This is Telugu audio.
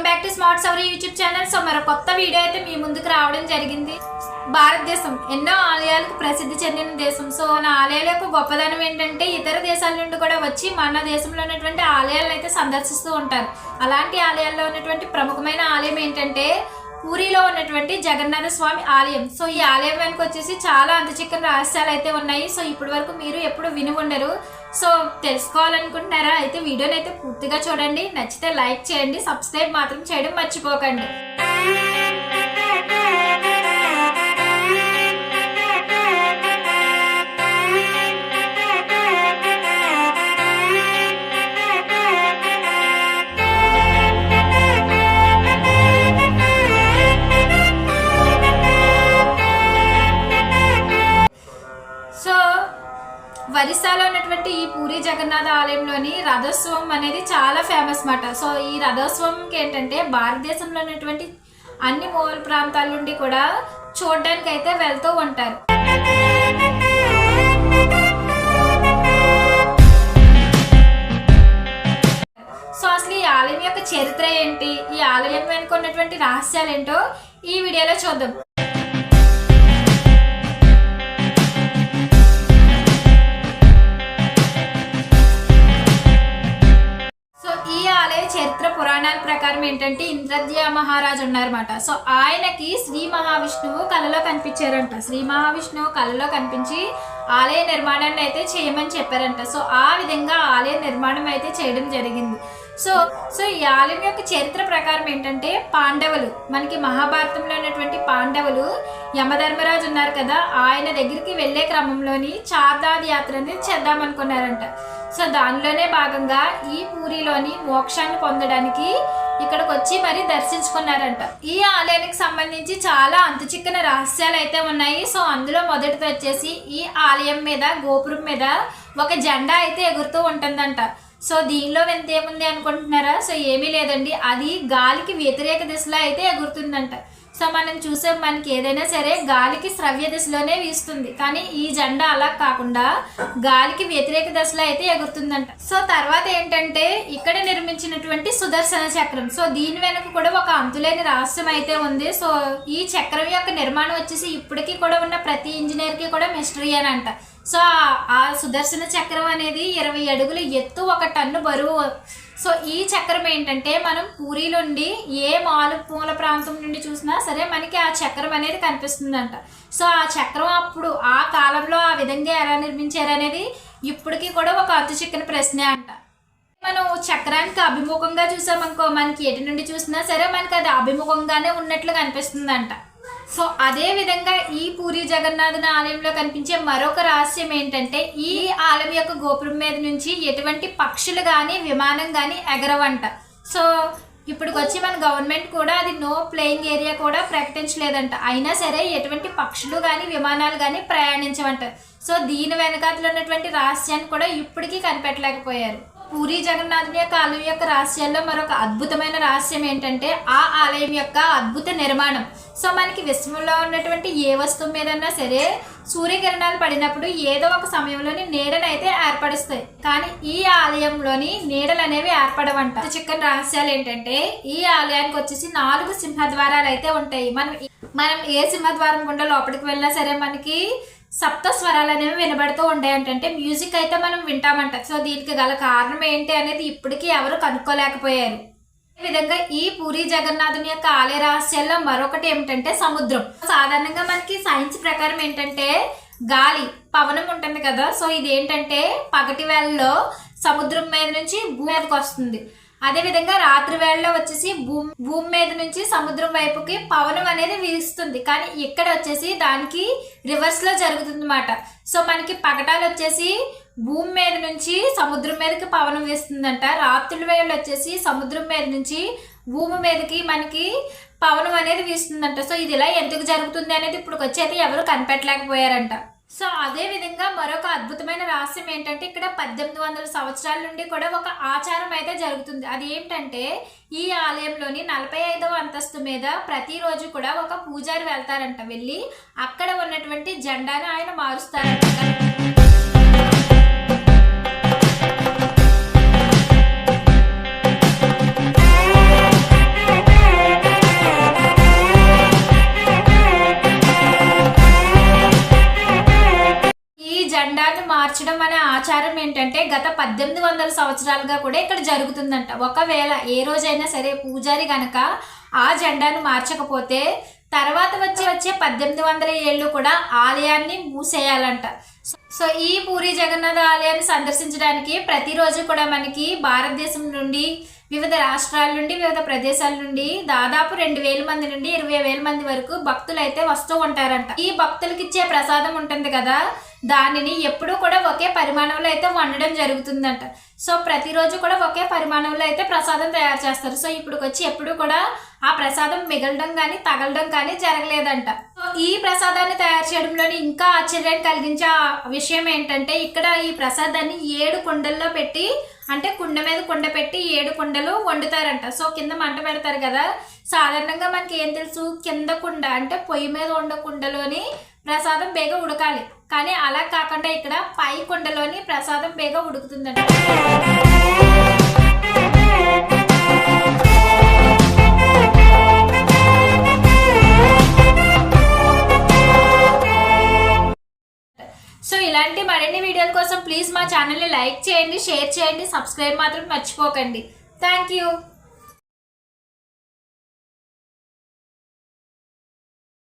వెల్కమ్ బ్యాక్ టు స్మార్ట్ సవర్ యూట్యూబ్ ఛానల్. సో మరో కొత్త వీడియో అయితే మీ ముందుకు రావడం జరిగింది. భారతదేశం ఎన్నో ఆలయాలకు ప్రసిద్ధి చెందిన దేశం. సో మన ఆలయాల యొక్క గొప్పదనం ఏంటంటే ఇతర దేశాల నుండి కూడా వచ్చి మన దేశంలో ఉన్నటువంటి ఆలయాలను అయితే సందర్శిస్తూ ఉంటారు. అలాంటి ఆలయాల్లో ఉన్నటువంటి ప్రముఖమైన ఆలయం ఏంటంటే పూరిలో ఉన్నటువంటి జగన్నాథ స్వామి ఆలయం. సో ఈ ఆలయం వెనక వచ్చేసి చాలా చిక్కని రహస్యాలు అయితే ఉన్నాయి. సో ఇప్పటి వరకు మీరు ఎప్పుడు విని ఉండరు. సో తెలుసుకోవాలనుకుంటున్నారా? అయితే వీడియోని అయితే పూర్తిగా చూడండి. నచ్చితే లైక్ చేయండి. సబ్స్క్రైబ్ మాత్రం చేయడం మర్చిపోకండి. ఒరిస్సాలో ఉన్నటువంటి ఈ పూరి జగన్నాథ ఆలయంలోని రథోత్సవం అనేది చాలా ఫేమస్ మాట. సో ఈ రథోత్సవంకి ఏంటంటే భారతదేశంలో ఉన్నటువంటి అన్ని మూల ప్రాంతాల నుండి కూడా చూడడానికి అయితే వెళ్తూ ఉంటారు. సో అసలు ఈ ఆలయం యొక్క చరిత్ర ఏంటి? ఈ ఆలయం వెనుక ఉన్నటువంటి రహస్యాలు ఏంటో ఈ వీడియోలో చూద్దాం. పురాణాల ప్రకారం ఏంటంటే ఇంద్రద్య మహారాజు ఉన్నారన్నమాట. సో ఆయనకి శ్రీ మహావిష్ణువు కలలో కనిపించారంట. శ్రీ మహావిష్ణువు కలలో కనిపించి ఆలయ నిర్మాణాన్ని అయితే చేయమని చెప్పారంట. సో ఆ విధంగా ఆలయ నిర్మాణం అయితే చేయడం జరిగింది. సో సో ఈ ఆలయం యొక్క చరిత్ర ప్రకారం ఏంటంటే పాండవులు మనకి మహాభారతంలో ఉన్నటువంటి పాండవులు యమధర్మరాజు ఉన్నారు కదా ఆయన దగ్గరికి వెళ్ళే క్రమంలోని చార్దాది యాత్ర అనేది చేద్దామనుకున్నారంట. సో దానిలోనే భాగంగా ఈ పూరిలోని మోక్షాన్ని పొందడానికి ఇక్కడికి వచ్చి మరి దర్శించుకున్నారంట. ఈ ఆలయానికి సంబంధించి చాలా అంతుచిక్కన రహస్యాలు అయితే ఉన్నాయి. సో అందులో మొదటిది వచ్చేసి ఈ ఆలయం మీద గోపురం మీద ఒక జెండా అయితే ఎగురుతూ ఉంటుందంట. సో దీనిలో వెంత ఏముంది అనుకుంటున్నారా? సో ఏమీ లేదండి. అది గాలికి వ్యతిరేక దిశలో అయితే ఎగురుతుందంట. సో మనం చూసే మనకి ఏదైనా సరే గాలికి శ్రవ్య దిశలోనే వీస్తుంది. కానీ ఈ జెండా అలా కాకుండా గాలికి వ్యతిరేక దశలో అయితే ఎగురుతుందంట. సో తర్వాత ఏంటంటే ఇక్కడ నిర్మించినటువంటి సుదర్శన చక్రం. సో దీని వెనుక కూడా ఒక అంతులేని రహస్యం అయితే ఉంది. సో ఈ చక్రం యొక్క నిర్మాణం వచ్చేసి ఇప్పటికీ కూడా ఉన్న ప్రతి ఇంజనీర్కి కూడా మిస్టరీ అని అంట. సో ఆ సుదర్శన చక్రం అనేది ఇరవై అడుగులు ఎత్తు ఒక టన్ను బరువు సో ఈ చక్రం ఏంటంటే మనం పూరి నుండి ఏ మాలు మూల ప్రాంతం నుండి చూసినా సరే మనకి ఆ చక్రం అనేది కనిపిస్తుందంట. సో ఆ చక్రం అప్పుడు ఆ కాలంలో ఆ విధంగా ఎలా నిర్మించారు అనేది ఇప్పటికీ కూడా ఒక అంతు చిక్కని ప్రశ్నే అంట. మనం చక్రానికి అభిముఖంగా చూసామనుకో మనకి ఎటు నుండి చూసినా సరే మనకి అది అభిముఖంగానే ఉన్నట్లు కనిపిస్తుందంట. సో అదే విధంగా ఈ పూరి జగన్నాథుని ఆలయంలో కనిపించే మరొక రహస్యం ఏంటంటే ఈ ఆలయం యొక్క గోపురం మీద నుంచి ఎటువంటి పక్షులు కానీ విమానం కానీ ఎగరవంట. సో ఇప్పుడు వచ్చి మన గవర్నమెంట్ కూడా అది నో ప్లేయింగ్ ఏరియా కూడా ప్రకటించలేదంట. అయినా సరే ఎటువంటి పక్షులు కానీ విమానాలు కానీ ప్రయాణించవంట. సో దీని వెనకాతలు ఉన్నటువంటి రహస్యాన్ని కూడా ఇప్పటికీ కనిపెట్టలేకపోయారు. పూరి జగన్నాథుని యొక్క ఆలయం యొక్క రహస్యాల్లో మరొక అద్భుతమైన రహస్యం ఏంటంటే ఆ ఆలయం యొక్క అద్భుత నిర్మాణం. సో మనకి విశ్వంలో ఉన్నటువంటి ఏ వస్తువు మీదన్నా సరే సూర్యకిరణాలు పడినప్పుడు ఏదో ఒక సమయంలోని నీడలు అయితే ఏర్పడుస్తాయి కానీ ఈ ఆలయంలోని నీడలు అనేవి ఏర్పడవంట చిక్కని రహస్యాలు ఏంటంటే ఈ ఆలయానికి వచ్చేసి నాలుగు సింహద్వారాలు అయితే ఉంటాయి. మనం మనం ఏ సింహద్వారం గుండా లోపలికి వెళ్ళినా సరే మనకి సప్త స్వరాలు అనేవి వినబడుతూ ఉంటాయంటే మ్యూజిక్ అయితే మనం వింటామంట. సో దీనికి గల కారణం ఏంటి అనేది ఇప్పటికీ ఎవరు కనుక్కోలేకపోయారు. ఈ విధంగా ఈ పూరి జగన్నాథుని యొక్క ఆలయ రహస్యాల్లో మరొకటి ఏమిటంటే సముద్రం. సాధారణంగా మనకి సైన్స్ ప్రకారం ఏంటంటే గాలి పవనం ఉంటుంది కదా. సో ఇది ఏంటంటే పగటి వేళలో సముద్రం మీద నుంచి భూమి మీదకి వస్తుంది. అదే విధంగా రాత్రి వేళలో వచ్చేసి భూమి భూమి మీద నుంచి సముద్రం వైపుకి పవనం అనేది వీస్తుంది. కానీ ఇక్కడ వచ్చేసి దానికి రివర్స్లో జరుగుతుంది అనమాట సో మనకి పగటాలు వచ్చేసి భూమి మీద నుంచి సముద్రం మీదకి పవనం వేస్తుందంట. రాత్రుల వేళలు వచ్చేసి సముద్రం మీద నుంచి భూమి మీదకి మనకి పవనం అనేది వీస్తుందంట. సో ఇది ఇలా ఎందుకు జరుగుతుంది అనేది ఇప్పుడు వచ్చేది ఎవరు కనిపెట్టలేకపోయారంట. సో అదే విధంగా మరొక అద్భుతమైన రహస్యం ఏంటంటే ఇక్కడ పద్దెనిమిది వందల సంవత్సరాల నుండి కూడా ఒక ఆచారం అయితే జరుగుతుంది. అది ఏంటంటే ఈ ఆలయంలోని నలభై ఐదవ అంతస్తు మీద ప్రతిరోజు కూడా ఒక పూజారి వెళ్తారంట. వెళ్ళి అక్కడ ఉన్నటువంటి జెండాను ఆయన మారుస్తారంట. జెండాను మార్చడం అనే ఆచారం ఏంటంటే గత పద్దెనిమిది వందల సంవత్సరాలుగా కూడా ఇక్కడ జరుగుతుందంట. ఒకవేళ ఏ రోజైనా సరే పూజారి గనక ఆ జెండాను మార్చకపోతే తర్వాత వచ్చి వచ్చే పద్దెనిమిది వందల ఏళ్ళు కూడా ఆలయాన్ని మూసేయాలంట. సో ఈ పూరి జగన్నాథ ఆలయాన్ని సందర్శించడానికి ప్రతిరోజు కూడా మనకి భారతదేశం నుండి వివిధ రాష్ట్రాల నుండి వివిధ ప్రదేశాల నుండి దాదాపు రెండు వేల మంది నుండి ఇరవై వేల మంది వరకు భక్తులు అయితే వస్తూ ఉంటారంట. ఈ భక్తులకి ఇచ్చే ప్రసాదం ఉంటుంది కదా దానిని ఎప్పుడూ కూడా ఒకే పరిమాణంలో అయితే వండడం జరుగుతుందంట. సో ప్రతిరోజు కూడా ఒకే పరిమాణంలో అయితే ప్రసాదం తయారు చేస్తారు. సో ఇప్పుడు వచ్చి ఎప్పుడు కూడా ఆ ప్రసాదం మిగలడం కానీ తగలడం కానీ జరగలేదంట. సో ఈ ప్రసాదాన్ని తయారు చేయడంలోని ఇంకా ఆశ్చర్యాన్ని కలిగించే విషయం ఏంటంటే ఇక్కడ ఈ ప్రసాదాన్ని ఏడు కుండల్లో పెట్టి అంటే కుండ మీద కుండ పెట్టి ఏడు కుండలు వండుతారంట. సో కింద మంట పెడతారు కదా. సాధారణంగా మనకి ఏం తెలుసు? కింద కుండ అంటే పొయ్యి మీద వండ కుండలోని ప్రసాదం బేగ ఉడకాలి. కానీ అలా కాకుండా ఇక్కడ పై కుండలోని ప్రసాదం బేగ ఉడుకుతుందంట. సో ఇలాంటి మరిన్ని వీడియోల కోసం ప్లీజ్ మా ఛానల్ని లైక్ చేయండి షేర్ చేయండి సబ్స్క్రైబ్ మాత్రం మర్చిపోకండి. Thank you